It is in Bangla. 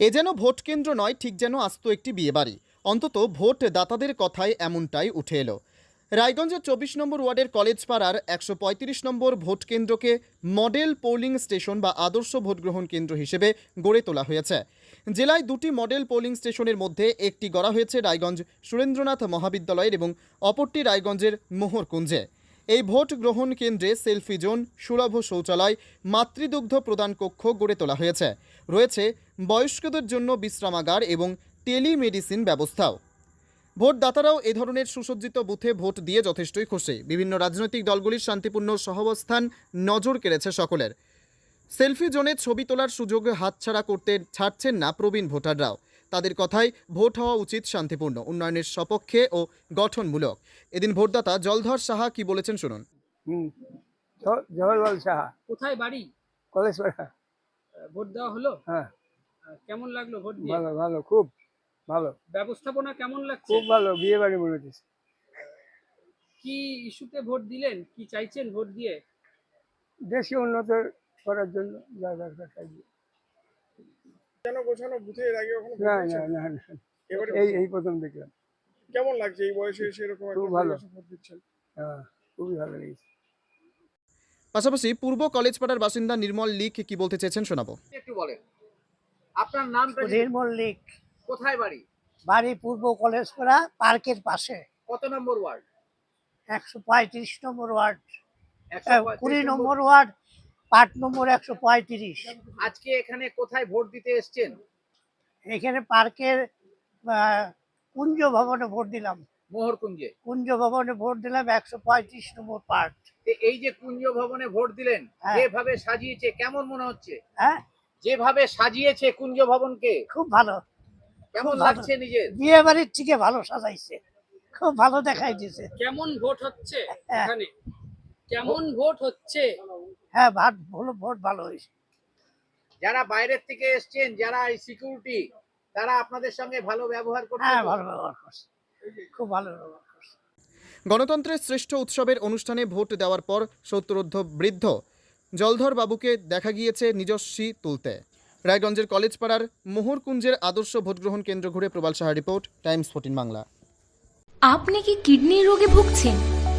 এ যেন ভোট কেন্দ্র নয়, ঠিক যেন আস্ত একটি বিয়েবাড়ি। অন্তত ভোট দাতাদের কথায় এমনটাই উঠে এলো। রায়গঞ্জের চব্বিশ নম্বর ওয়ার্ডের কলেজ পাড়ার একশো পঁয়ত্রিশ নম্বর ভোট কেন্দ্রকে মডেল পোলিং স্টেশন বা আদর্শ ভোট গ্রহণ কেন্দ্র হিসেবে গড়ে তোলা হয়েছে। জেলায় দুটি মডেল পোলিং স্টেশনের মধ্যে একটি গড়া হয়েছে রায়গঞ্জ সুরেন্দ্রনাথ মহাবিদ্যালয়ের এবং অপরটি রায়গঞ্জের মোহরকুঞ্জে। এই ভোট গ্রহণ কেন্দ্রে সেলফি জোন, সুলভ শৌচালয়, মাতৃদুগ্ধ প্রদান কক্ষ গড়ে তোলা হয়েছে। রয়েছে বয়স্কদের জন্য বিশ্রামাগার এবং টেলিমেডিসিন ব্যবস্থাও। ভোটদাতারাও এ ধরনের সুসজ্জিত বুথে ভোট দিয়ে যথেষ্টই খুশি। বিভিন্ন রাজনৈতিক দলগুলির শান্তিপূর্ণ সহাবস্থান নজর কেড়েছে সকলের। সেলফি জোনে ছবি তোলার সুযোগ হাতছাড়া করতে ছাড়ছেন না প্রবীণ ভোটাররাও। তাদের কথায় ভোট হওয়া উচিত শান্তিপূর্ণ উন্নয়নের সপক্ষে ও গঠনমূলক। এদিন ভোটদাতা জলধর সাহা কি বলেছেন শুনুন। জওহরলাল সাহা। কোথায় বাড়ি? কলেজ পাড়া। ভোট দেওয়া হলো? হ্যাঁ। কেমন লাগল ভোট দিয়ে? ভালো ভালো খুব ভালো। ব্যবস্থাপনা কেমন লাগছে? খুব ভালো বিয়ে বাড়ি মনে হচ্ছে। কি ইস্যুতে ভোট দিলেন? কি চাইছেন ভোট দিয়ে? দেশকে উন্নত করার জন্য যা দরকার তাই কেন গোছানো বুথে এর আগে কখনো না না না না। এবারে এই এই প্রথম দেখলাম। কেমন লাগছে এই বয়সে এসে এরকম খুব ভালো। দিচ্ছেন হ্যাঁ খুবই ভালো লেগেছে। পাশাপাশি পূর্ব কলেজ পাড়ার বাসিন্দা নির্মল লিক কি বলতে চেয়েছেন শোনাবো। একটু বলেন আপনার নামটা সুধীর মল্লিক কোথায় বাড়ি? বাড়ি পূর্ব কলেজপাড়া পার্কের পাশে। কত নম্বর ওয়ার্ড? একশো পঁয়ত্রিশ নম্বর ওয়ার্ড। কুড়ি নম্বর ওয়ার্ড পার্ট নম্বর একশো পঁয়ত্রিশ। আজকে এখানে কোথায় ভোট দিতে এসেছেন? এখানে পার্কের কুঞ্জ ভবনে ভোট দিলাম। মোহরকুঞ্জে কুঞ্জ? ভবনে ভোট দিলাম একশো পঁয়ত্রিশ নম্বর পার্ট। এই যে কুঞ্জ ভবনে ভোট দিলেন হ্যাঁ। যেভাবে সাজিয়েছে কেমন মনে হচ্ছে? হ্যাঁ? যেভাবে সাজিয়েছে কুঞ্জ ভবনকে? খুব ভালো। কেমন লাগছে নিজের? বিয়ে বাড়ির থেকে ভালো সাজাইছে। খুব ভালো দেখাই দিছে কেমন ভোট হচ্ছে হ্যাঁ। এখানে? কেমন ভোট হচ্ছে। হ্যাঁ ভাট ভালো ভোট ভালো হয়েছে। যারা বাইরের থেকে এসছেন যারা এই সিকিউরিটি তারা আপনাদের সঙ্গে ভালো ব্যবহার করছে হ্যাঁ ভালো ব্যবহার করছে। খুব ভালো ব্যবহার করছে। গণতন্ত্রের শ্রেষ্ঠ উৎসবের অনুষ্ঠানে ভোট দেওয়ার পর সত্তরোর্ধ বৃদ্ধ জলধর বাবুকে দেখা গিয়েছে নিজস্বী তুলতে। রায়গঞ্জের কলেজ পাড়ার মোহরকুঞ্জের আদর্শ ভোটগ্রহণ কেন্দ্র ঘুরে Probal Saha report Times fourteen Bangla. আপনি কি কিডনির রোগে ভুগছেন?